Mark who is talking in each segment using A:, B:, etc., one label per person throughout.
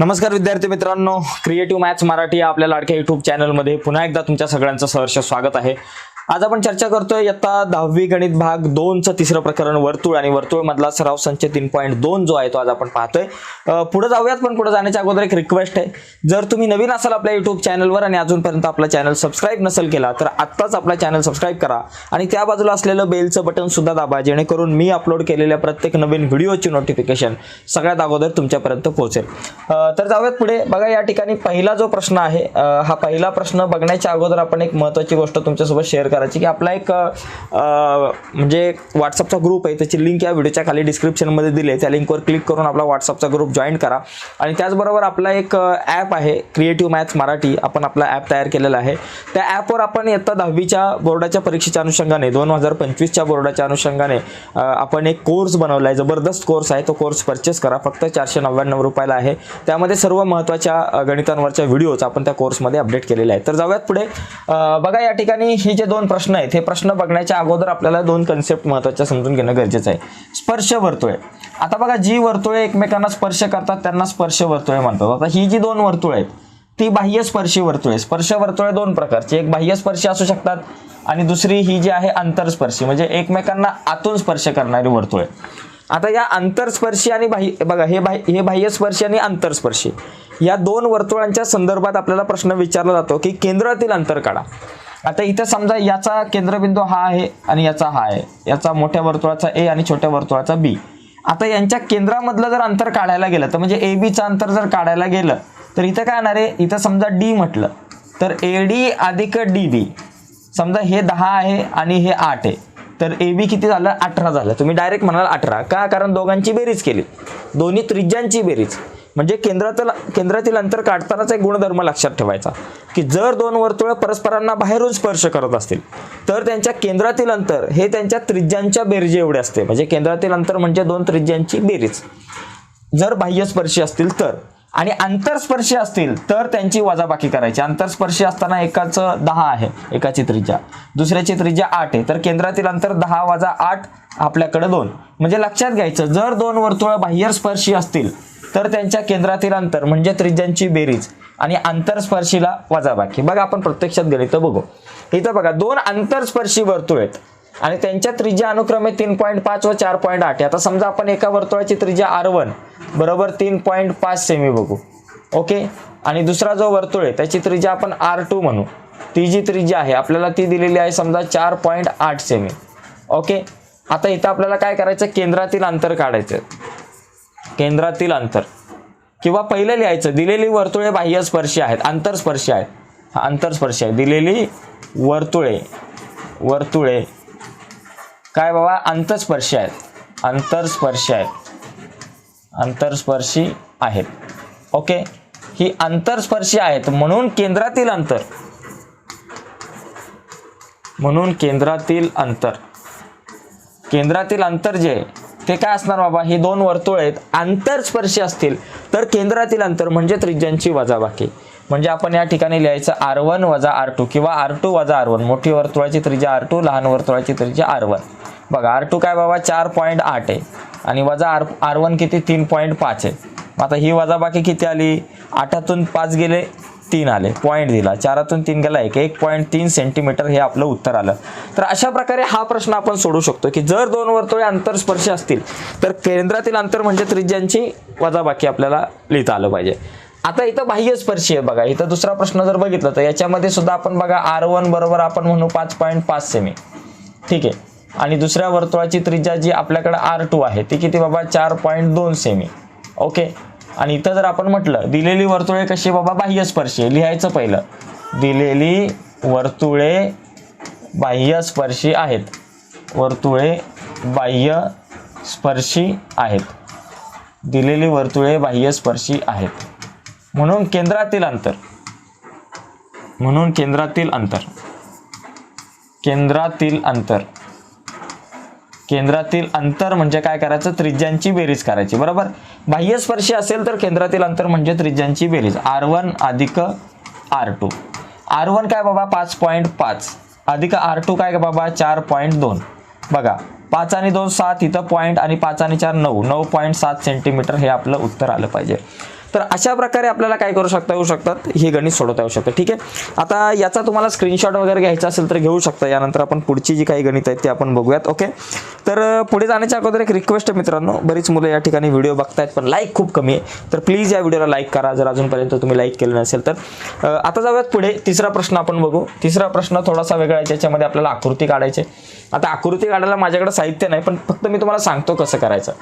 A: नमस्कार विद्यार्थी मित्रांनो क्रिएटिव्ह मॅथ्स मराठी या आपल्या लाडक्या युट्यूब चॅनलमध्ये पुन्हा एकदा तुमच्या सगळ्यांचं सहर्ष स्वागत आहे. आज आपण चर्चा करतोय इयत्ता दहावी गणित भाग दोनचं तिसरं प्रकरण वर्तुळ आणि वर्तुळ मधला सराव संच तीन पॉईंट दोन जो आहे तो आज आपण पाहतोय. पुढे जाऊयात पण पुढे जाण्याच्या अगोदर एक रिक्वेस्ट आहे. जर तुम्ही नवीन असाल आपल्या युट्यूब चॅनलवर आणि अजूनपर्यंत आपला चॅनल सबस्क्राईब नसेल केला तर आत्ताच आपला चॅनल सबस्क्राईब करा. आणि त्या बाजूला असलेलं बेलचं बटन सुद्धा दाबा जेणेकरून मी अपलोड केलेल्या प्रत्येक नवीन व्हिडिओची नोटिफिकेशन सगळ्यात अगोदर तुमच्यापर्यंत पोहोचेल. तर जाऊयात पुढे. बघा या ठिकाणी पहिला जो प्रश्न आहे हा पहिला प्रश्न बघण्याच्या अगोदर आपण एक महत्त्वाची गोष्ट तुमच्यासोबत शेअर करायची की आपला एक म्हणजे व्हॉट्सअपचा ग्रुप आहे त्याची लिंक या व्हिडिओच्या खाली डिस्क्रिप्शनमध्ये दिली आहे. त्या लिंकवर क्लिक करून आपला व्हॉट्सअपचा ग्रुप जॉईन करा. आणि त्याचबरोबर आपला एक ॲप आहे क्रिएटिव्ह मॅथ्स मराठी. आपण आपला ॲप तयार केलेला आहे. त्या ॲपवर आपण इयत्ता दहावीच्या बोर्डाच्या परीक्षेच्या अनुषंगाने दोन हजार पंचवीसच्या बोर्डाच्या अनुषंगाने आपण एक कोर्स बनवला आहे. जबरदस्त कोर्स आहे. तो कोर्स परचेस करा. फक्त चारशे नव्याण्णव रुपयाला आहे. त्यामध्ये सर्व महत्त्वाच्या गणितांवरच्या व्हिडिओज आपण त्या कोर्समध्ये अपडेट केलेले आहेत. तर जाऊयात पुढे. बघा या ठिकाणी हे जे दोन प्रश्न आहेत. हे प्रश्न बघण्याच्या अगोदर आपल्याला दोन कन्सेप्ट महत्त्वाच्या समजून घेणं गरजेचं आहे. स्पर्श वर्तुळे. आता बघा जी वर्तुळे एकमेकांना स्पर्श करतात त्यांना स्पर्श वर्तुळे म्हणतात. आता ही जी दोन वर्तुळे आहेत ती बाह्य स्पर्शी वर्तुळे. स्पर्श वर्तुळे दोन प्रकारची. एक बाह्य स्पर्शी असू शकतात आणि दुसरी ही जी आहे आंतरस्पर्शी. म्हणजे एकमेकांना आतून स्पर्श करणारी वर्तुळे. आता या आंतरस्पर्शी आणि बाह्य बघा हे बाह्य हे बाह्यस्पर्शी आणि आंतरस्पर्शी. या दोन वर्तुळांच्या संदर्भात आपल्याला प्रश्न विचारला जातो की केंद्रातील अंतर काढा. आता इथं समजा याचा केंद्रबिंदू हा आहे आणि याचा हा आहे. याचा मोठ्या वर्तुळाचा ए आणि छोट्या वर्तुळाचा बी आता यांच्या केंद्रामधलं जर अंतर काढायला गेलं तर म्हणजे ए बीचं अंतर जर काढायला गेलं तर इथं काय येणार आहे? इथं समजा डी म्हटलं तर ए डी अधिक डी बी समजा हे दहा आहे आणि हे आठ आहे. तर ए बी किती झालं? अठरा झालं. तुम्ही डायरेक्ट म्हणाल अठरा. का? कारण दोघांची बेरीज केली. दोन्ही त्रिज्यांची बेरीज. म्हणजे केंद्रातील केंद्रातील अंतर काढतानाच एक गुणधर्म लक्षात ठेवायचा. की जर दोन वर्तुळ परस्परांना बाहेरून स्पर्श करत असतील तर त्यांच्या केंद्रातील अंतर हे त्यांच्या त्रिज्यांच्या बेरजे एवढे असते. म्हणजे केंद्रातील अंतर म्हणजे दोन त्रिज्यांची बेरीज. जर बाह्यस्पर्शी असतील तर. आणि आंतरस्पर्शी असतील तर त्यांची वजाबाकी करायची. आंतरस्पर्शी असताना एकाचं दहा आहे एकाची त्रिज्या. दुसऱ्याची त्रिज्या आठ आहे. तर केंद्रातील अंतर दहा वजा आठ आपल्याकडे दोन. म्हणजे लक्षात घ्यायचं जर दोन वर्तुळ बाह्यस्पर्शी असतील तर त्यांच्या केंद्रातील अंतर म्हणजे त्रिज्यांची बेरीज आणि आंतरस्पर्शीला वजाबाकी. बघा आपण प्रत्यक्षात गेले तर बघू. इथं बघा दोन आंतरस्पर्शी वर्तुळ आहेत. आणि त्यांच्या त्रिज्या अनुक्रमे तीन पॉईंट पाच व चार पॉईंट आठ आता समजा आपण एका वर्तुळाची त्रिज्या आर वन बरोबर तीन पॉईंट पाच सेमी बघू. ओके? आणि दुसरा जो वर्तुळ आहे त्याची त्रिज्या आपण आर टू म्हणू. ती जी त्रिज्या आहे आपल्याला ती दिलेली आहे समजा चार पॉईंट आठ सेमी. ओके? आता इथं आपल्याला काय करायचं? केंद्रातील अंतर काढायचं केंद्रातील अंतर. किंवा पहिलं लिहायचं दिलेली वर्तुळे बाह्यस्पर्शी आहेत आंतरस्पर्शी आहेत. आंतरस्पर्शी आहे. दिलेली वर्तुळे वर्तुळे. काय बाबा? आंतरस्पर्शी आहेत. आंतरस्पर्शी आहेत. आंतरस्पर्शी आहेत. ओके? ही आंतरस्पर्शी आहेत म्हणून केंद्रातील अंतर. म्हणून केंद्रातील अंतर. केंद्रातील अंतर जे आहे ते काय असणार बाबा? ही दोन वर्तुळ आहेत आंतरस्पर्शी असतील तर केंद्रातील अंतर म्हणजे त्रिज्यांची वजाबाकी. म्हणजे आपण या ठिकाणी लिहायचं आर वन वजा आर टू किंवा आर टू वजा आर वन. मोठी वर्तुळाची त्रिज्या आर टू लहान वर्तुळाची त्रिज्या आर वन. बघा आर टू काय बाबा? चार पॉईंट आठ आहे. आणि वजा आर आर वन किती? तीन पॉईंट पाच आहे. आता ही वजाबाकी किती आली? आठातून पाच गेले तीन आले. पॉईंट दिला. चारातून तीन गेला. एक एक पॉईंट तीन सेंटीमीटर हे आपलं उत्तर आलं. तर अशा प्रकारे हा प्रश्न आपण सोडू शकतो की जर दोन वर्तुळे आंतरस्पर्शी असतील तर केंद्रातील अंतर म्हणजे त्रिज्यांची वजाबाकी आपल्याला लिहिता आलं पाहिजे. आता इथं बाह्यस्पर्शी आहे बघा. इथं दुसरा प्रश्न जर बघितला तर याच्यामध्ये सुद्धा आपण बघा आर वन बरोबर आपण म्हणू पाच पॉईंट पाच सेमी ठीक आहे. आणि दुसऱ्या वर्तुळाची त्रिज्या जी आपल्याकडे आर टू आहे ती किती बाबा? चार पॉईंट दोन सेमी ओके? आणि इथं जर आपण म्हटलं दिलेली वर्तुळे कशी बाबा? बाह्यस्पर्शी आहे. लिहायचं पहिलं. दिलेली वर्तुळे बाह्यस्पर्शी आहेत. वर्तुळे बाह्य स्पर्शी आहेत. दिलेली वर्तुळे बाह्यस्पर्शी आहेत. म्हणून केंद्रातील अंतर. म्हणून केंद्रातील अंतर. केंद्रातील अंतर. केंद्रातील अंतर म्हणजे काय करायचं? त्रिज्यांची बेरीज करायची बरोबर? बाह्यस्पर्शी असेल तर केंद्रातील अंतर म्हणजे त्रिज्यांची बेरीज. आर वन अधिक आर टू. आर वन काय बाबा? पाच पॉईंट पाच. अधिक आर टू काय बाबा? चार पॉईंट दोन. बघा पाच आणि दोन सात इथं पॉईंट आणि पाच आणि चार नऊ. नऊ पॉईंट सात सेंटीमीटर हे आपलं उत्तर आलं पाहिजे. तर अशा प्रकारे आपल्याला काय करू शकता येऊ शकतात. हे गणित सोडवता येऊ शकतं. ठीक आहे? आता याचा तुम्हाला स्क्रीनशॉट वगैरे घ्यायचा असेल तर घेऊ शकता. यानंतर आपण पुढची जी काही गणित आहेत ते आपण बघूयात. ओके तर पुढे जाण्याच्या अगोदर एक रिक्वेस्ट आहे मित्रांनो. बरीच मुलं या ठिकाणी व्हिडिओ बघतायत पण लाईक खूप कमी आहे. तर प्लीज या व्हिडिओला लाईक करा. जर अजूनपर्यंत तुम्ही लाईक केलं नसेल तर. आता जाऊयात पुढे. तिसरा प्रश्न आपण बघू. तिसरा प्रश्न थोडासा वेगळा आहे. ज्याच्यामध्ये आपल्याला आकृती काढायची आहे. आता आकृती काढायला माझ्याकडे साहित्य नाही पण फक्त मी तुम्हाला सांगतो कसं करायचं.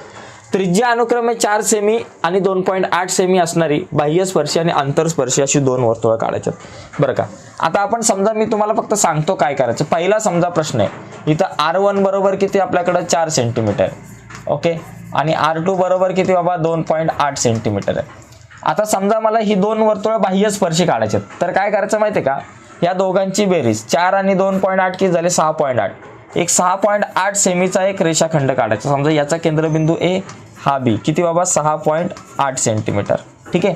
A: त्रिज्या अनुक्रमे चार सेमी आणि दोन पॉईंट आठ सेमी असणारी बाह्यस्पर्शी आणि आंतरस्पर्शी अशी दोन वर्तुळं काढायच्यात. बरं का? आता आपण समजा मी तुम्हाला फक्त सांगतो काय करायचं. पहिला समजा प्रश्न आहे. इथं आर वन बरोबर किती आपल्याकडं? चार सेंटीमीटर ओके? आणि आर टू बरोबर किती बाबा? दोन पॉईंट आठ सेंटीमीटर आहे. आता समजा मला ही दोन वर्तुळं बाह्यस्पर्शी काढायचे आहेत. तर काय करायचं माहिती आहे का? या दोघांची बेरीज चार आणि दोन पॉईंट आठ किती झाले? सहा पॉईंट आठ. एक सहा पॉईंट आठ सेमीचा एक रेषाखंड काढायचा. समजा याचा केंद्रबिंदू ए हा बी किती बाबा? सहा पॉईंट आठ सेंटीमीटर. ठीक आहे?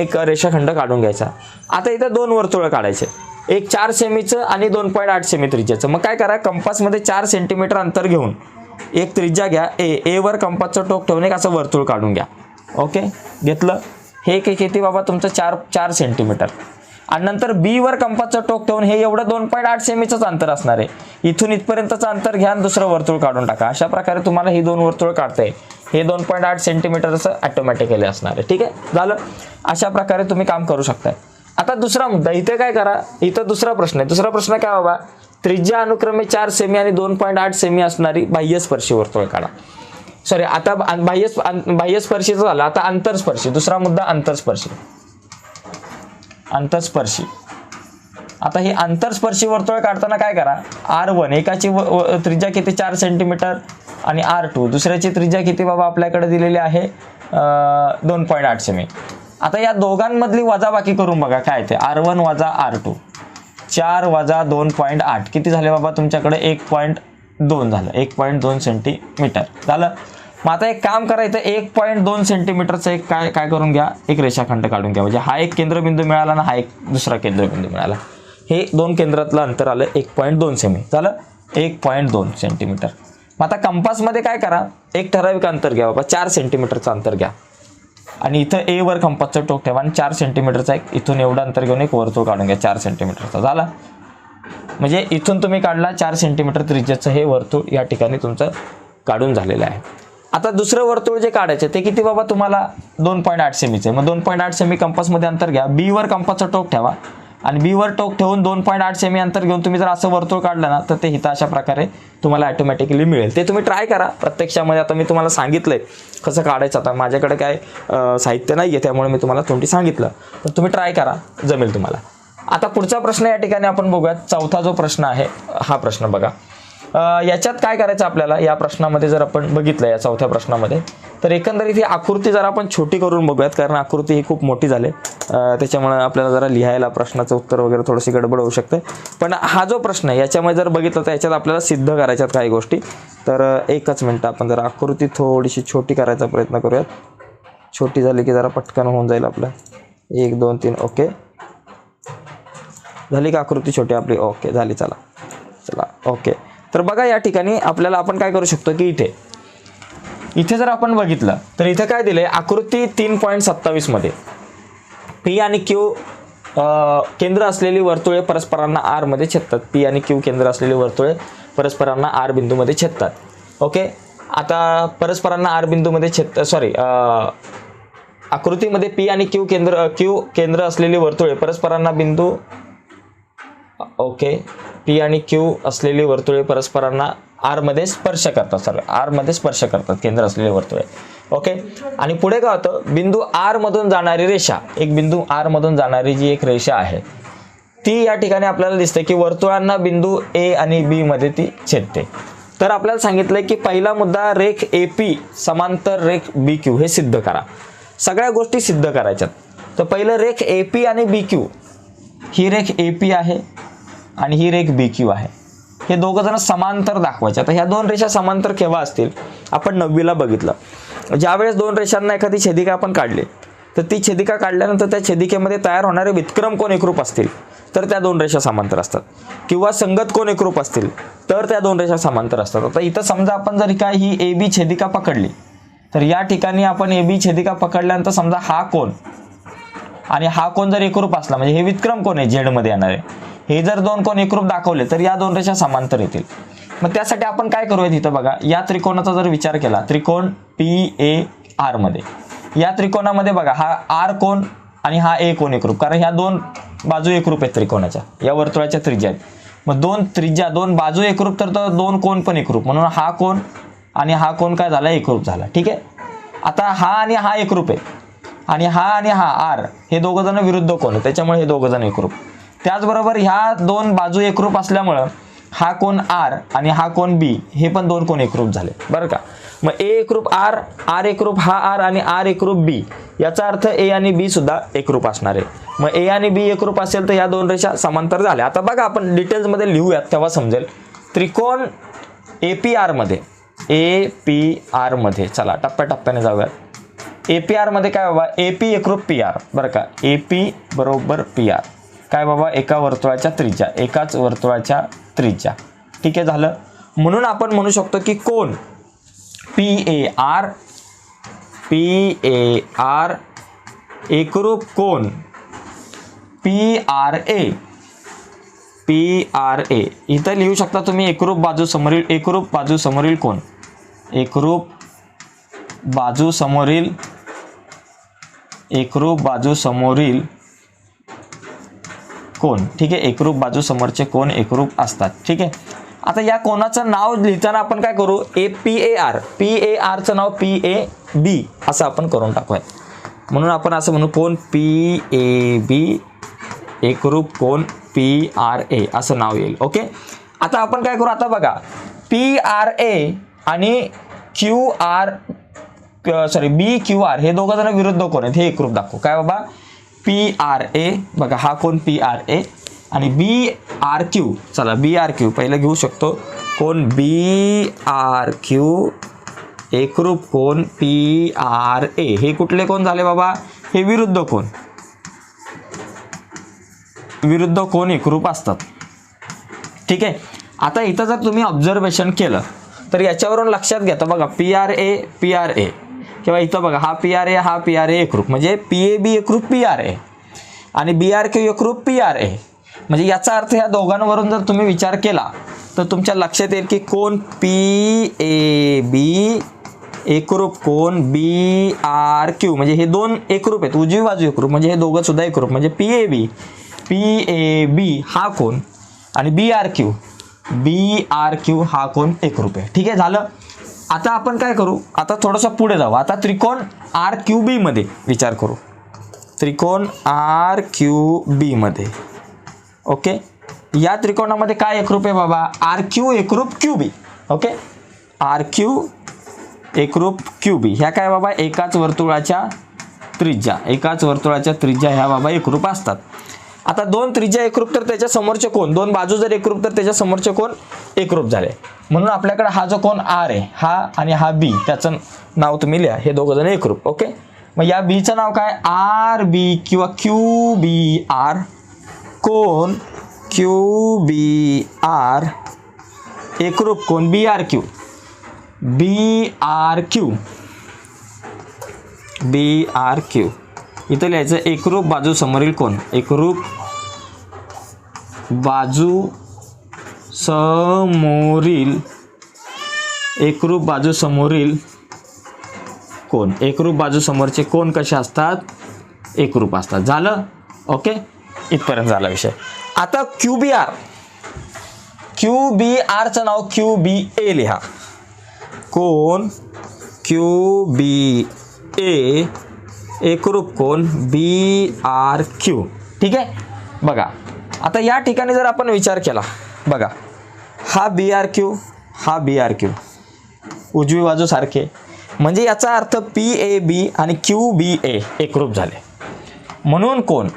A: एक रेषाखंड काढून घ्यायचा. आता इथं दोन वर्तुळं काढायचे. एक चार सेमीचं आणि दोन पॉईंट आठ सेमी त्रिज्याचं. मग काय करा? कंपासमध्ये चार सेंटीमीटर अंतर घेऊन एक त्रिज्या घ्या. ए ए वर कंपासचं टोक ठेवून एक असं वर्तुळ काढून घ्या. ओके? घेतलं? हे के किती बाबा तुमचं चार चार सेंटीमीटर. आणि नंतर बी वर कंपासचं टोक ठेवून हे एवढं दोन पॉईंट आठ सेमीचंच अंतर असणार आहे. इथून इथपर्यंतचं अंतर घ्या आणि दुसरं वर्तुळ काढून टाका. अशा प्रकारे तुम्हाला ही दोन वर्तुळ काढता येईल. हे दोन पॉईंट आठ सेंटीमीटरचं ऑटोमॅटिकली असणार आहे. ठीक आहे? झालं? अशा प्रकारे तुम्ही काम करू शकताय. आता दुसरा मुद्दा इथे काय करा? इथं दुसरा प्रश्न आहे. दुसरा प्रश्न काय बाबा? त्रिज्या अनुक्रमे चार सेमी आणि दोन पॉईंट आठ सेमी असणारी बाह्यस्पर्शी वर्तुळ काढा. सॉरी आता बाह्य बाह्यस्पर्शीचं झालं. आता आंतरस्पर्शी दुसरा मुद्दा आंतरस्पर्शी अंतस्पर्शी. आता हे आंतरस्पर्शी वर्तुळ काढताना काय करा? आर वन एकाची व- त्रिज्या किती? चार सेंटीमीटर आणि आर टू दुसऱ्याची त्रिज्या किती बाबा आपल्याकडे दिलेली आहे? दोन पॉईंट आठ सेमी आता या दोघांमधली वजाबाकी करून बघा काय ते? आर वन वजा आर टू. चार वजा दोन पॉईंट आठ. किती झाले बाबा तुमच्याकडे? एक पॉईंट दोन झालं. एक पॉईंट दोन सेंटीमीटर झालं? मग आता एक काम करा इथं एक पॉईंट दोन सेंटीमीटरचं एक काय काय करून घ्या एक रेषाखंड काढून घ्या. म्हणजे हा एक केंद्रबिंदू मिळाला ना हा एक दुसरा केंद्रबिंदू मिळाला. हे दोन केंद्रातलं अंतर आलं एक पॉईंट दोन सेमी झालं? एक पॉईंट दोन सेंटीमीटर मग आता कंपासमध्ये काय करा? एक ठराविक अंतर घ्या बाबा चार सेंटीमीटरचं अंतर घ्या. आणि इथं ए वर कंपासचं टोक ठेवा आणि चार सेंटीमीटरचा एक इथून एवढं अंतर घेऊन एक वर्तुळ काढून घ्या चार सेंटीमीटरचा झाला? म्हणजे इथून तुम्ही काढला चार सेंटीमीटर त्रिज्याचं हे वर्तुळ या ठिकाणी तुमचं काढून झालेलं आहे. आता दुसरं वर्तुळ जे काढायचं ते किती बाबा तुम्हाला दोन पॉईंट आठ सेमीचे मग दोन पॉईंट आठ सेमी कंपासमध्ये अंतर घ्या. बी वर कंपासचं टोक ठेवा. आणि बी वर टोक ठेवून दोन पॉईंट आठ सेमी अंतर घेऊन तुम्ही जर असं वर्तुळ काढलं ना तर ते हिथं अशा प्रकारे तुम्हाला ऑटोमॅटिकली मिळेल. ते तुम्ही ट्राय करा. प्रत्यक्षामध्ये आता मी तुम्हाला सांगितलंय कसं काढायचं. आता माझ्याकडे काय साहित्य नाही आहे त्यामुळे मी तुम्हाला तोंडी सांगितलं. तर तुम्ही ट्राय करा. जमेल तुम्हाला. आता पुढचा प्रश्न या ठिकाणी आपण बघूयात. चौथा जो प्रश्न आहे हा प्रश्न बघा. याच्यात काय करायचं आपल्याला? या प्रश्नामध्ये जर आपण बघितलं या चौथ्या प्रश्नामध्ये तर एकंदरीत ही आकृती जरा आपण छोटी करून बघूयात कारण आकृती ही खूप मोठी झाली. त्याच्यामुळे आपल्याला जरा लिहायला प्रश्नाचं उत्तर वगैरे थोडीशी गडबड होऊ शकते. पण हा जो प्रश्न आहे याच्यामध्ये जर बघितलं तर याच्यात आपल्याला सिद्ध करायच्यात काही गोष्टी. तर एकच मिनटं आपण जर आकृती थोडीशी छोटी करायचा प्रयत्न करूयात. छोटी झाली की जरा पटकन होऊन जाईल आपलं. एक दोन तीन ओके. झाली का आकृती छोटी आपली? ओके झाली चला. चला ओके. तर बघा या ठिकाणी आपल्याला आपण काय करू शकतो की इथे इथे जर आपण बघितलं तर इथे काय दिलंय? आकृती तीन पॉईंट सत्तावीसमध्ये पी आणि क्यू केंद्र असलेली वर्तुळे परस्परांना आरमध्ये छेदतात. पी आणि क्यू केंद्र असलेली वर्तुळे परस्परांना आर बिंदूमध्ये छेदतात. ओके? आता परस्परांना आर बिंदूमध्ये छेद सॉरी आकृतीमध्ये पी आणि क्यू केंद्र क्यू केंद्र असलेली वर्तुळे परस्परांना बिंदू ओके? पी आणि क्यू असलेली वर्तुळे परस्परांना आरमध्ये स्पर्श करतात सर आरमध्ये स्पर्श करतात केंद्र असलेले वर्तुळे. ओके आणि पुढे काय होतं? बिंदू आरमधून जाणारी रेषा. एक बिंदू आरमधून जाणारी जी एक रेषा आहे ती या ठिकाणी आपल्याला दिसते की वर्तुळांना बिंदू ए आणि बी मध्ये ती छेदते. तर आपल्याला सांगितलंय की पहिला मुद्दा रेख ए पी समांतर रेख बी क्यू हे सिद्ध करा. सगळ्या गोष्टी सिद्ध करायच्यात. तर पहिलं रेख ए पी आणि बी क्यू ही रेख ए पी आहे. आणि ही रेख बी क्यू आहे. हे दोघं जण समांतर दाखवायचे. आता ह्या दोन रेषा समांतर केव्हा असतील? आपण नववीला बघितलं. ज्यावेळेस दोन रेषांना एखादी छेदिका आपण काढली तर ती छेदिका काढल्यानंतर त्या छेदिकेमध्ये तयार होणारे विक्रम कोण एकरूप असतील? तर त्या दोन रेषा समांतर असतात. किंवा संगत कोण एकरूप असतील? तर त्या दोन रेषा समांतर असतात. आता इथं समजा आपण जर काय ही ए बी छेदिका पकडली तर या ठिकाणी आपण ए बी छेदिका पकडल्यानंतर समजा हा कोण? आणि हा कोण जर एकरूप असला म्हणजे हे विक्रम कोण आहे? झेडमध्ये येणार. आहे हे जर दोन कोण एकरूप दाखवले तर या दोन रेषा समांतर येतील. मग त्यासाठी आपण काय करूयात इथं बघा या त्रिकोणाचा जर विचार केला त्रिकोण पी ए आरमध्ये. या त्रिकोणामध्ये बघा हा आर कोण आणि हा ए कोण एकरूप? कारण ह्या दोन बाजू एकरूप आहेत त्रिकोणाच्या या वर्तुळाच्या त्रिज्या आहेत. मग दोन त्रिज्या दोन बाजू एकरूप तर दोन कोण पण एकरूप. म्हणून हा कोण आणि हा कोण काय झाला? एकरूप झाला. ठीक आहे? आता हा आणि हा एकरूप आहे आणि हा आणि हा आर हे दोघं जण विरुद्ध कोण आहे त्याच्यामुळे हे दोघं जण एकरूप. त्याचबरोबर ह्या दोन बाजू एकरूप असल्यामुळं हा कोण आर आणि हा कोण बी हे पण दोन कोण एकरूप झाले. बरं का? मग ए एकरूप आर आर एकरूप हा आर आणि आर एकरूप बी याचा अर्थ ए आणि बी सुद्धा एकरूप असणार आहे. मग ए आणि बी एकरूप असेल तर या दोन रेषा समांतर झाल्या. आता बघा आपण डिटेल्समध्ये लिहूयात तेव्हा समजेल. त्रिकोण ए पी आरमध्ये ए पी आरमध्ये चला टप्प्याटप्प्याने जाऊयात. ए पी आरमध्ये काय बाबा ए पी एकरूप पी आर बरं का? ए पी बरोबर पी आर. काय बाबा? एका वर्तुळाच्या त्रिज्या. एकाच वर्तुळाच्या त्रिज्या. ठीक आहे झालं? म्हणून आपण म्हणू शकतो की कोण? P A R P A R एकरूप कोण? P R A. P R A. इथं लिहू शकता तुम्ही एकरूप बाजू समोरील एकरूप बाजू समोरील कोण? एकरूप बाजू समोरील एकरूप बाजू समोरील कोण? ठीक आहे एकरूप बाजू समोरचे कोण एकरूप असतात. ठीक आहे? आता या कोणाचं नाव लिहिताना आपण काय करू? A P A R. P A आरचं नाव पी ए बी असं आपण करून टाकूया. म्हणून आपण असं म्हणू कोण? P A B. एकरूप कोण? P R A. असं नाव येईल. ओके? आता आपण काय करू? आता बघा. पी आर ए आणि Q R sorry B Q R हे दोघं जण विरुद्ध कोण आहेत? हे एकरूप दाखवू. काय बाबा? पी आर ए बघा हा कोण पी आर ए आणि बी आर क्यू चला बी आर क्यू पहिलं घेऊ शकतो. कोण बी आर क्यू एकरूप कोण पी आर ए हे कुठले कोण झाले बाबा? हे विरुद्ध कोण? विरुद्ध कोण एकरूप असतात? ठीक आहे. आता इथं जर तुम्ही ऑब्झर्वेशन केलं तर याच्यावरून लक्षात घेता बघा P R A P R A किंवा इथं बघा हा पी आर ए हा पी आर ए एकरूप. म्हणजे पी ए बी एकरूप पी आर ए आणि बी आर क्यू एकरूप पी आर ए म्हणजे याचा अर्थ ह्या दोघांवरून जर तुम्ही विचार केला तर तुमच्या लक्षात येईल की कोण पी ए बी एकरूप कोण बी आर क्यू म्हणजे हे दोन एकरूप आहेत उजवी बाजू एकरूप. म्हणजे हे दोघं सुद्धा एकरूप. म्हणजे P A B P A बी हा कोण? आणि B R Q B R Q हा कोण एकरूप आहे. ठीक आहे झालं? आता आपण काय करू? आता थोडंसं पुढे जाऊ. आता त्रिकोण आर क्यू बीमध्ये विचार करू. त्रिकोण आर क्यू बीमध्ये ओके? या त्रिकोणामध्ये काय एकरूप आहे बाबा? आर क्यू एकरूप Q B. Okay? R Q एकरूप क्यू बी. ह्या काय बाबा? एकाच वर्तुळाच्या त्रिज्या. एकाच वर्तुळाच्या त्रिज्या ह्या बाबा एकरूप असतात. आता दोन त्रिज्या एकरूप तर त्याच्या समोरचे कोण? दोन बाजू जर एकरूप तर त्याच्या समोरचे कोण? एकरूप झाले. म्हणून आपल्याकडे हा जो कोण आर आहे हा आणि हा बी त्याचं नाव तुम्ही लिहा. हे दोघं जण एकरूप ओके? मग या बीचं नाव काय? आर बी किंवा क्यू बी आर कोण? क्यू बी आर एकरूप कोण? B R Q B R Q B R Q इथं लिहायचं एकरूप बाजू समोरील कोण एकरूप बाजू समोरील एकरूप बाजू समोरील कोण एकरूप बाजू समोरचे कोण कसे असतात? एकरूप असतात. झालं? ओके? इथपर्यंत झाला विषय. आता Q B R Q B आरचं नाव क्यू बी ए लिहा. कोण क्यू बी ए एकरूप कोण? बी आर क्यू ठीक आहे? बघा. आता या ठिकाणी जर आपण विचार केला बघा. हा बी आर क्यू हा बी आर क्यू उजवी बाजू सारखे. म्हणजे याचा अर्थ पी ए बी आणि क्यू बी ए एकरूप झाले. म्हणून कोण?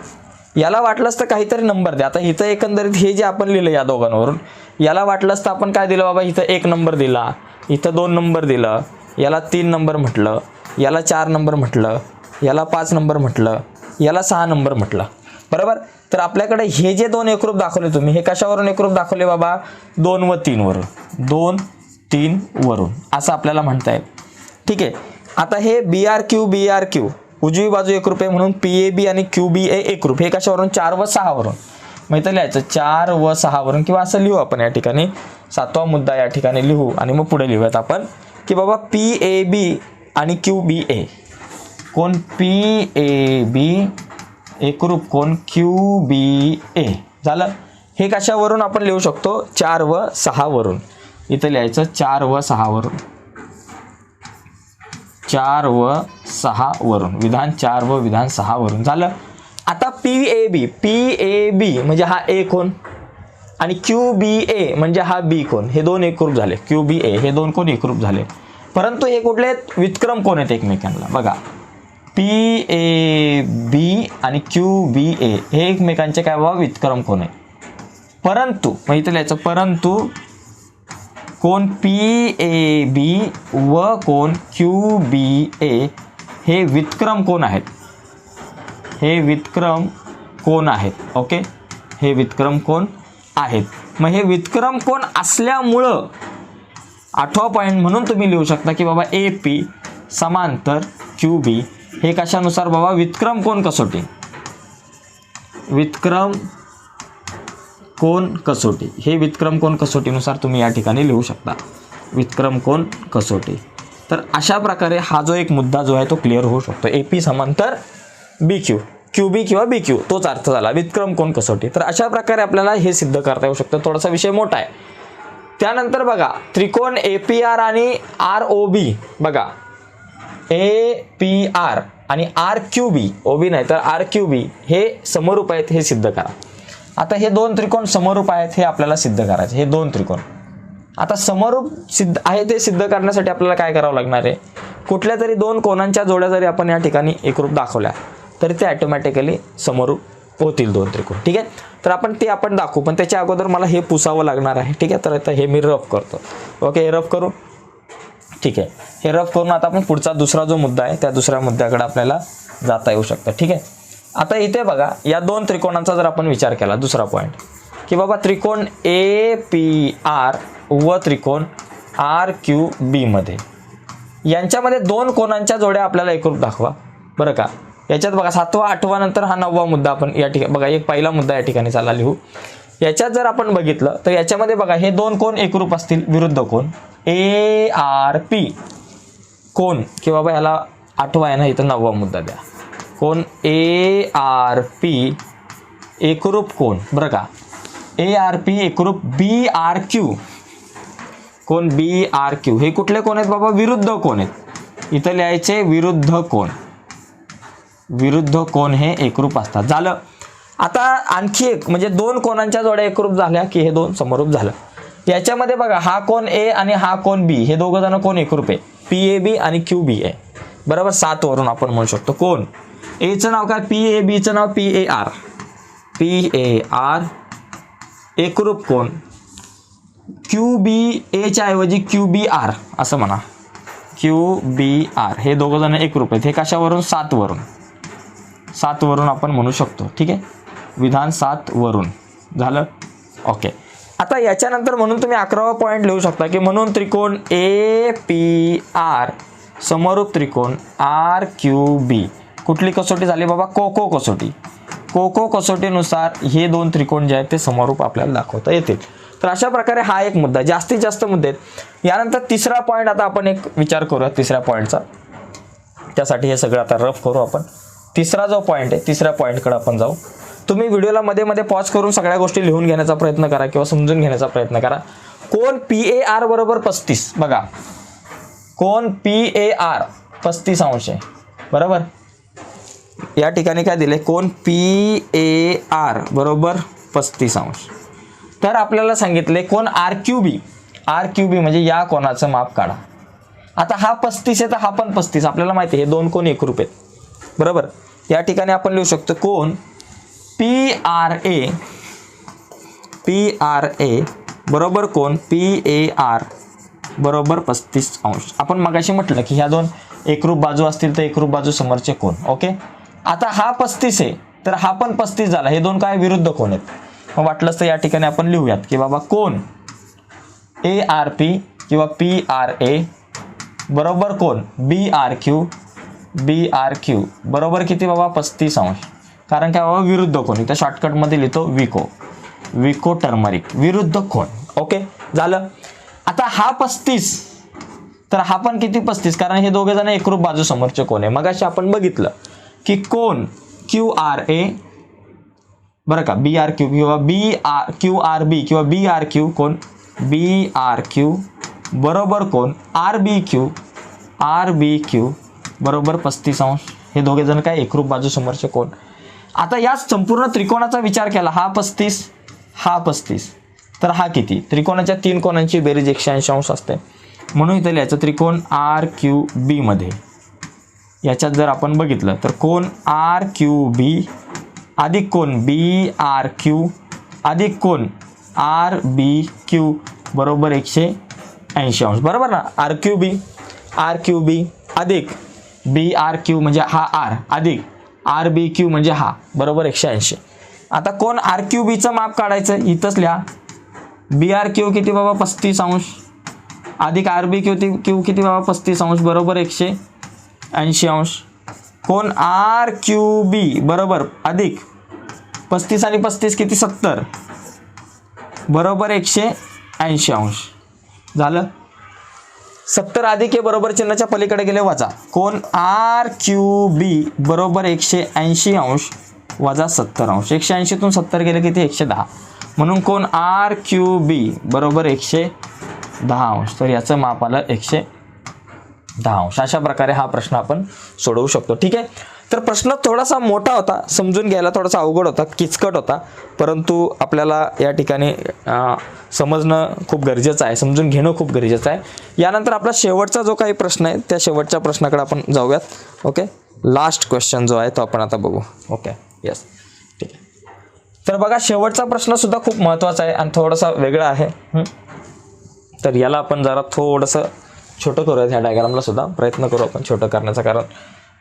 A: याला वाटलंच तर काहीतरी नंबर द्या. आता इथं एकंदरीत हे जे आपण लिहिलं या दोघांवरून याला वाटलंच तर आपण काय दिलं बाबा? इथं एक नंबर दिला. इथं दोन नंबर दिलं. याला तीन नंबर म्हटलं. याला चार नंबर म्हटलं. याला पाच नंबर म्हटलं याला सहा नंबर म्हटलं. बरोबर? तर आपल्याकडे हे जे दोन एकरूप दाखवले तुम्ही हे कशावरून एकरूप दाखवले बाबा? दोन व तीनवरून दोन तीन वरून. असं आपल्याला म्हणता येईल. ठीक आहे? आता हे B R Q B R Q उजवी बाजू एकरूप आहे म्हणून पी ए बी आणि क्यू बी ए एकरूप. हे कशावरून? चार व सहावरून मग इथं लिहायचं चार व सहावरून किंवा असं लिहू आपण या ठिकाणी. सातवा मुद्दा या ठिकाणी लिहू आणि मग पुढे लिहूयात आपण. की बाबा पी ए बी आणि क्यू बी ए कोण पी ए बी एकरूप कोण क्यू बी ए झालं? हे कशावरून आपण लिहू शकतो? चार व सहावरून इथं लिहायचं चार व सहावरून चार व सहावरून विधान चार व विधान सहावरून झालं? आता P A B P A बी म्हणजे हा ए कोण? आणि क्यू बी ए म्हणजे हा बी कोण? हे दोन एकरूप झाले. क्यू बी ए हे दोन कोण एकरूप झाले? परंतु हे कुठले आहेत? व्युत्क्रम कोण आहेत एकमेकांना? बघा. पी ए बी आणि क्यू बी ए हे एकमेकांचे काय बाबा? विक्रम कोण आहे? परंतु मग इथं लिहायचं परंतु कोण पी ए बी व कोण क्यू बी ए हे विक्रम कोण आहेत? हे विक्रम कोण आहेत ओके? हे विक्रम कोण आहेत. मग हे विक्रम कोण असल्यामुळं आठवा पॉईंट म्हणून तुम्ही लिहू शकता की बाबा ए पी समांतर क्यू बी हे कशानुसार बाबा? विक्रम कोण कसोटी? विक्रम कोण कसोटी? हे विक्रम कोण कसोटीनुसार तुम्ही या ठिकाणी लिहू शकता. विक्रम कोण कसोटी? तर अशा प्रकारे हा जो एक मुद्दा जो आहे तो क्लिअर होऊ शकतो. ए पी समांतर बी क्यू क्यू बी किंवा बी क्यू तोच अर्थ झाला. विक्रम कोण कसोटी? तर अशा प्रकारे आपल्याला हे सिद्ध करता येऊ शकतं. थोडासा विषय मोठा आहे. त्यानंतर बघा त्रिकोण ए पी आर आणि आर ओ बी बघा ए पी आर आणि R Q B O B नाही तर आर क्यू बी हे समरूप आहेत हे सिद्ध करा. आता हे दोन त्रिकोण समरूप आहेत हे आपल्याला सिद्ध करायचे. हे दोन त्रिकोण. आता समरूप सिद्ध आहे ते सिद्ध करण्यासाठी आपल्याला काय करावं लागणार आहे? कुठल्या तरी दोन कोणांच्या जोड्या जरी आपण या ठिकाणी एकरूप दाखवल्या तरी ते ॲटोमॅटिकली समरूप होतील दोन त्रिकोण. ठीक आहे? तर आपण ते आपण दाखवू. पण त्याच्या अगोदर मला हे पुसावं लागणार आहे. ठीक आहे? तर आता हे मी रफ करतो. ओके हे रफ करू ठीक आहे. हे रफ करून आता आपण पुढचा दुसरा जो मुद्दा आहे त्या दुसऱ्या मुद्द्याकडे आपल्याला जाता येऊ शकतं. ठीक आहे? आता इथे बघा या दोन त्रिकोणांचा जर आपण विचार केला दुसरा पॉईंट की बाबा त्रिकोण ए पी आर व त्रिकोण आर क्यू बीमध्ये यांच्यामध्ये दोन कोणांच्या जोड्या आपल्याला एकरूप दाखवा. बरं का? याच्यात बघा सातवा आठवा नंतर हा नववा मुद्दा आपण या ठिकाणी बघा एक पहिला मुद्दा या ठिकाणी चालला लिहू. याच्यात जर आपण बघितलं तर याच्यामध्ये बघा हे दोन कोण एकरूप असतील? विरुद्ध कोण? ए आर पी कोण? की बाबा ह्याला आठवा आहे ना इथं नववा मुद्दा द्या. कोण? ए आर पी एकरूप कोण? बरं का. ए आर पी एकरूप बी आर क्यू कोण? बी आर क्यू हे कुठले कोण आहेत बाबा? विरुद्ध कोण आहेत? इथं लिहायचे विरुद्ध कोण? विरुद्ध कोण हे एकरूप असतात. झालं. आता आणखी एक म्हणजे दोन कोणांच्या जोड्या एकरूप झाल्या की हे दोन समरूप झालं? याच्यामध्ये बघा हा कोण ए आणि हा कोण बी हे दोघं जण कोण एकरूप आहे. पी ए बी आणि क्यू बी ए बरोबर? सात वरून आपण म्हणू शकतो. कोण? एचं नाव काय? पी ए बीचं नाव P A R P A R एकरूप कोण? क्यू बी एच्या ऐवजी क्यू बी आर असं म्हणा. क्यू बी आर हे दोघं जण एकरूप आहेत. हे कशावरून? सात वरून. सात वरून आपण म्हणू शकतो. ठीक आहे? विधान सात वरून. झालं? ओके आता याच्यानंतर म्हणून तुम्ही अकरावा पॉईंट लिहू शकता की म्हणून त्रिकोण ए पी आर समरूप त्रिकोण आर क्यू बी कुठली कसोटी झाली बाबा? कोको कसोटी. कोको कसोटीनुसार हे दोन त्रिकोण जे आहेत ते समरूप आपल्याला दाखवता येतील. तर अशा प्रकारे हा एक मुद्दा जास्तीत जास्त मुद्दे आहेत. यानंतर तिसरा पॉईंट आता आपण एक विचार करूया तिसऱ्या पॉईंटचा त्यासाठी हे सगळं आता रफ करू आपण. तिसरा जो पॉईंट आहे तिसऱ्या पॉईंटकडे आपण जाऊ. तुम्ही व्हिडिओला मध्ये मध्ये पॉज करून सगळ्या गोष्टी लिहून घेण्याचा प्रयत्न करा किंवा समजून घेण्याचा प्रयत्न करा. कोण पी ए आर बरोबर पस्तीस? बघा. कोण पी ए आर पस्तीस अंश आहे. बरोबर? या ठिकाणी काय दिले कोण पी ए आर बरोबर पस्तीस अंश. तर आपल्याला सांगितले कोण R Q B R Q B म्हणजे या कोणाचं माप काढा. आता हा पस्तीस आहे तर हा पण पस्तीस. आपल्याला माहिती आहे हे दोन कोण एकरूप आहेत. बरोबर? या ठिकाणी आपण लिहू शकतो कोण P R A. P R A बरोबर कोण? P A R. बरोबर पस्तीस अंश. आपण मगाशी म्हटलं की ह्या दोन एकरूप बाजू असतील तर एकरूप बाजू समोरचे कोण? ओके? आता हा पस्तीस आहे तर हा पण पस्तीस झाला. हे दोन काय विरुद्ध कोण आहेत? मग वाटलंच तर या ठिकाणी आपण लिहूयात की बाबा कोण? ए आर पी किंवा पी आर ए बरोबर कोण? B R Q B R Q बरोबर किती बाबा? पस्तीस अंश. कारण काय बाबा विरुद्ध कोण? इथं शॉर्टकटमध्ये लिहितो विको. विको टर्मरिक विरुद्ध कोण? ओके झालं. आता हा पस्तीस. तर हा पण किती पस्तीस? कारण हे दोघे जण एकरूप बाजू समोरचे कोण आहे? मग आपण बघितलं की कोण? क्यू आर ए बरं का? बी आर क्यू किंवा B R Q R B किंवा बी आर क्यू कोण? बी आर क्यू बरोबर कोण? R B Q R B Q बरोबर पस्तीस अंश. हे दोघे जण काय? एकरूप बाजू समोरचे कोण? आता या संपूर्ण त्रिकोणाचा विचार केला. हा पस्तीस हा पस्तीस. तर हा किती? त्रिकोणाच्या तीन कोणांची बेरीज एकशे ऐंशी अंश असते. म्हणून इथं लिहायचं त्रिकोण आर क्यू बीमध्ये याच्यात जर आपण बघितलं तर कोण आर क्यू बी अधिक कोण बी आर क्यू अधिक कोण आर बी क्यू बरोबर एकशे ऐंशी अंश. बरोबर ना? R Q B R Q B अधिक बी आर क्यू म्हणजे हा आर अधिक आर बी क्यू म्हणजे हा बरोबर एकशे ऐंशी. आता कोण आर क्यू बीचं माप काढायचं? इथंच लिहा बी आर क्यू किती बाबा? पस्तीस अंश. अधिक आर बी क्यू क्यू किती बाबा? पस्तीस अंश बरोबर एकशे ऐंशी अंश. कोण आर क्यू बी? बरोबर अधिक. पस्तीस आणि पस्तीस किती? सत्तर. बरोबर एकशे ऐंशी अंश. झालं? सत्तर अधिक हे बरोबर चिन्हाच्या पलीकडे गेले वजा. कोण? आर क्यू बी बरोबर एकशे ऐंशी अंश वजा सत्तर अंश. एकशे ऐंशीतून सत्तर गेले किती? एकशे दहा. म्हणून कोण? आर क्यू बी बरोबर एकशे दहा अंश. तर याचं माप आलं एकशे दहा अंश. अशा प्रकारे हा प्रश्न आपण सोडवू शकतो. ठीक आहे? तर प्रश्न थोडासा मोठा होता समजून घ्यायला थोडासा अवघड होता किचकट होता. परंतु आपल्याला या ठिकाणी समजणं खूप गरजेचं आहे समजून घेणं खूप गरजेचं आहे. यानंतर आपला शेवटचा जो काही प्रश्न आहे त्या शेवटच्या प्रश्नाकडे आपण जाऊयात. ओके? लास्ट क्वेश्चन जो आहे तो आपण आता बघू. ओके? येस ठीक आहे. तर बघा शेवटचा प्रश्नसुद्धा खूप महत्त्वाचा आहे आणि थोडासा वेगळा आहे. तर याला आपण जरा थोडंसं छोटं करूयात ह्या डायग्रामला सुद्धा. प्रयत्न करू आपण छोटं करण्याचा कारण.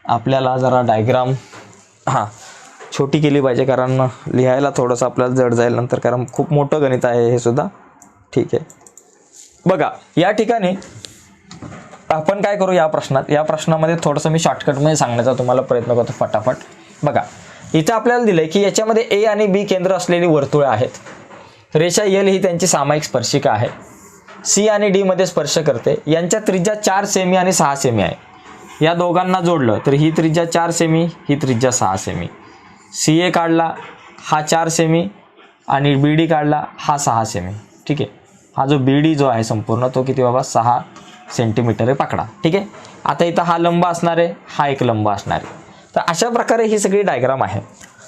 A: आपल्याला जरा डायग्राम हां छोटी केली पाहिजे कारण लिहायला थोडंसं आपल्याला जड जाईल नंतर कारण खूप मोठं गणित आहे हे सुद्धा. ठीक आहे. बघा या ठिकाणी आपण काय करू या प्रश्नात? या प्रश्नामध्ये थोडंसं मी शॉर्टकटमध्ये सांगण्याचा तुम्हाला प्रयत्न करतो फटाफट. बघा इथं आपल्याला दिलं आहे की याच्यामध्ये ए आणि बी केंद्र असलेली वर्तुळं आहेत. रेषा यल ही त्यांची सामायिक स्पर्शिका आहे. सी आणि डी मध्ये स्पर्श करते. यांच्या त्रिज्या चार सेमी आणि सहा सेमी आहे. या दोघांना जोडलं तर ही त्रिज्या चार सेमी ही त्रिज्या सहा सेमी सी ए काढला हा चार सेमी आणि बी डी काढला हा सहा सेमी ठीक आहे? हा जो बी डी जो आहे संपूर्ण तो किती बाबा? सहा सेंटीमीटर आहे पाकडा. ठीक आहे? आता इथं हा लंब असणार आहे हा एक लंब असणार आहे. तर अशा प्रकारे ही सगळी डायग्राम आहे.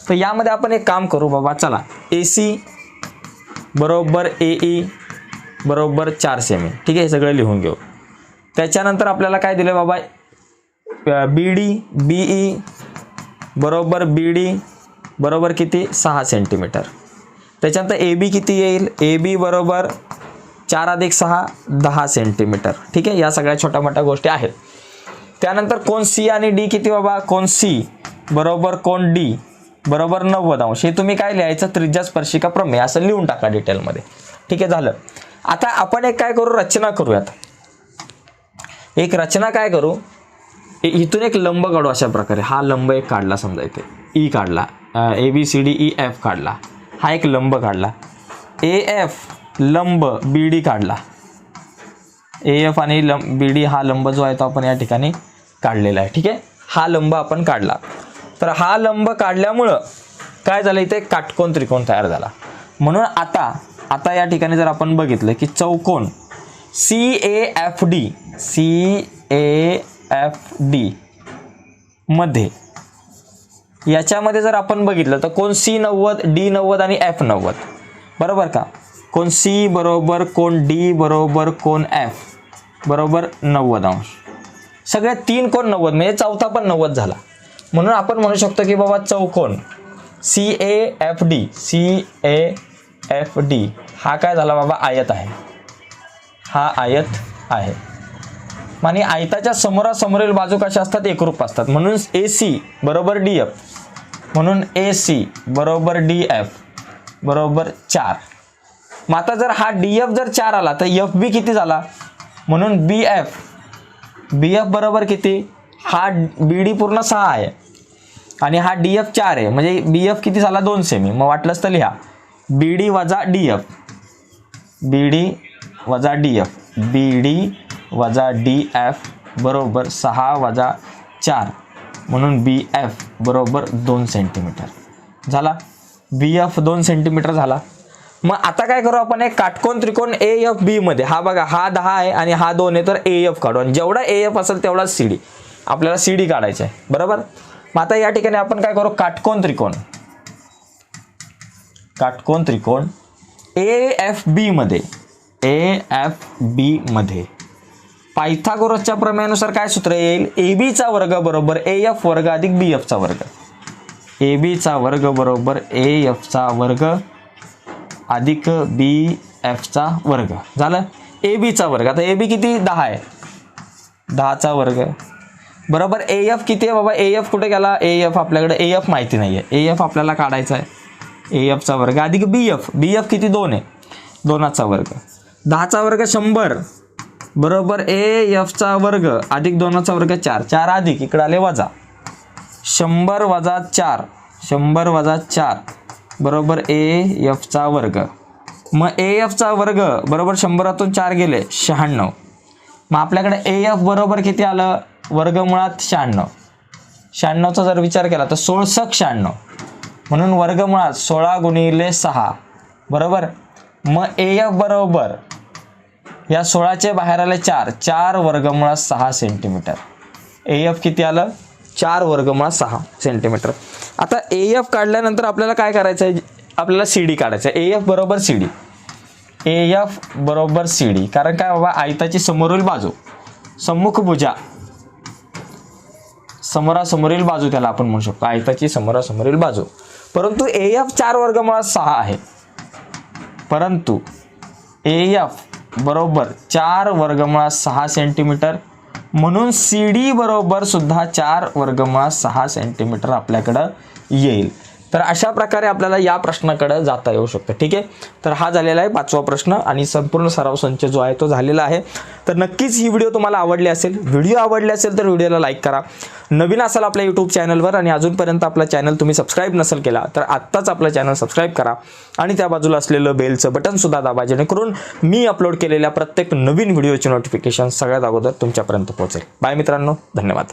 A: तर यामध्ये आपण एक काम करू बाबा चला. ए सी बरोबर ए ई बरोबर चार सेमी ठीक आहे? हे सगळं लिहून घेऊ. त्याच्यानंतर आपल्याला काय दिलं बाबा? बी डी बी ई बरोबर बी डी बरोबर किती? सहा सेंटीमीटर त्याच्यानंतर ए बी किती येईल? ए बी बरोबर चार अधिक सहा दहा सेंटीमीटर ठीक आहे? या सगळ्या छोट्या मोठ्या गोष्टी आहेत. त्यानंतर कोण सी आणि डी किती बाबा? कोण सी बरोबर कोण डी बरोबर नव्वद अंश. हे तुम्ही काय लिहायचं? त्रिज्या स्पर्शिका प्रमेय. असं लिहून टाका डिटेलमध्ये ठीक आहे? झालं. आता आपण एक काय करू? रचना करूयात. एक रचना काय करू? इथून एक लंब काढू अशा प्रकारे. हा लंब एक काढला समजा इथे. ई काढला. A B C D E F काढला. हा एक लंब काढला. ए एफ लंब बी डी काढला. ए एफ आणि लंब बी डी हा लंब जो आहे तो आपण या ठिकाणी काढलेला आहे. ठीक आहे? हा लंब आपण काढला. तर हा लंब काढल्यामुळं काय झालं इथे? काटकोन त्रिकोण तयार झाला. म्हणून आता आता या ठिकाणी जर आपण बघितलं की चौकोन C A F D C A F D मध्ये. याच्यामध्ये जर आपण बघितलं तर कोण सी नव्वद डी नव्वद आणि एफ नव्वद. बरोबर का? कोण सी बरोबर कोण डी बरोबर कोण एफ बरोबर नव्वद अंश. सगळ्या तीन कोण नव्वद? म्हणजे चौथा पण नव्वद झाला. म्हणून आपण म्हणू शकतो की बाबा चौकोन C A F D C A F D हा काय झाला बाबा? आयत आहे. हा आयत आहे. आणि आयताच्या समोरासमोरील बाजू कशा असतात? एकरूप असतात. म्हणून ए सी बरोबर डी एफ म्हणून ए सी बरोबर डी एफ बरोबर चार. मग आता जर हा डी एफ जर चार आला तर एफ बी किती झाला? म्हणून बी एफ बी एफ बरोबर किती? हा बी डी पूर्ण सहा आहे. आणि हा डी एफ चार आहे. म्हणजे बी एफ किती झाला? दोन सेमी मग वाटलंच तर लिहा. बी डी वजा डी एफ बी डी वजा डी एफ बी डी वजा डी एफ बरोबर सहा वजा चार म्हणून बी एफ बरोबर दोन सेंटीमीटर. झाला? बी एफ दोन सेंटीमीटर झाला. मग आता काय करू आपण? एक काटकोन त्रिकोण ए एफ बीमध्ये हा बघा हा दहा आहे आणि हा दोन आहे तर ए एफ काढू. आणि जेवढा ए एफ असेल तेवढाच सी डी. आपल्याला सी डी काढायचं आहे. बरोबर? मग आता या ठिकाणी आपण काय करू? काटकोन त्रिकोण. काटकोन त्रिकोण ए एफ बी मध्ये. ए एफ बी मध्ये. पायथागोरसच्या प्रमेयानुसार काय सूत्र येईल? ए बीचा वर्ग बरोबर ए एफ वर्ग अधिक बी एफचा वर्ग. ए बीचा वर्ग बरोबर ए एफचा वर्ग अधिक बी एफचा वर्ग. झालं? ए बीचा वर्ग. आता ए बी किती? दहा आहे. दहाचा वर्ग. बरोबर ए एफ किती आहे बाबा? ए एफ कुठे गेला? ए एफ आपल्याकडे ए एफ माहिती नाही आहे ए एफ आपल्याला काढायचा आहे. ए एफचा वर्ग अधिक बी एफ. बी एफ किती? दोन आहे. दोनाचा वर्ग. दहाचा वर्ग शंभर. बरोबर ए एफचा वर्ग. अधिक दोनाचा वर्ग चार. चार अधिक. इकडे आले वजा. शंभर वजा चार. शंभर वजा चार. बरोबर ए एफचा वर्ग. मग ए एफचा वर्ग बरोबर शंभरातून चार गेले शहाण्णव. मग आपल्याकडे ए एफ बरोबर किती आलं? वर्गमुळात शहाण्णव. शहाण्णवचा जर विचार केला तर सोळसक शहाण्णव. म्हणून वर्गमुळात सोळा गुणिले सहा. बरोबर? मग ए एफ बरोबर या सोळाचे बाहेर आले चार. चार वर्गमुळात सहा सेंटीमीटर ए एफ किती आलं? चार वर्गमुळात सहा सेंटीमीटर आता ए एफ काढल्यानंतर आपल्याला काय करायचं आहे आपल्याला सी डी काढायचं आहे ए एफ बरोबर सी डी ए एफ बरोबर सी डी कारण काय बाबा आयताची समोरील बाजू. सम्मुख भुजा. समोरासमोरील बाजू त्याला आपण म्हणू शकतो. आयताची समोरासमोरील बाजू. परंतु ए एफ चार वर्गमुळात सहा आहे. परंतु ए एफ बरोबर चार वर्गमुळा सहा सेंटीमीटर म्हणून सी डी बरोबर सुद्धा चार वर्गमुळा सहा सेंटीमीटर आपल्याकडं येईल. तर अशा प्रकारे आपल्याला या प्रश्नाकडे जाता येऊ शकतं. ठीक आहे? तर हा झालेला आहे पाचवा प्रश्न आणि संपूर्ण सराव संच जो आहे तो झालेला आहे. तर नक्कीच ही व्हिडिओ तुम्हाला आवडली असेल व्हिडिओ आवडली असेल तर व्हिडिओला लाईक करा. नवीन असाल आपल्या यूट्यूब चॅनलवर आणि अजूनपर्यंत आपला चॅनल तुम्ही सबस्क्राईब नसेल केला तर आत्ताच आपलं चॅनल सबस्क्राईब करा आणि त्या बाजूला असलेलं बेलचं बटनसुद्धा दाबा जेणेकरून मी अपलोड केलेल्या प्रत्येक नवीन व्हिडिओची नोटिफिकेशन सगळ्यात अगोदर तुमच्यापर्यंत पोहोचेल. बाय मित्रांनो धन्यवाद.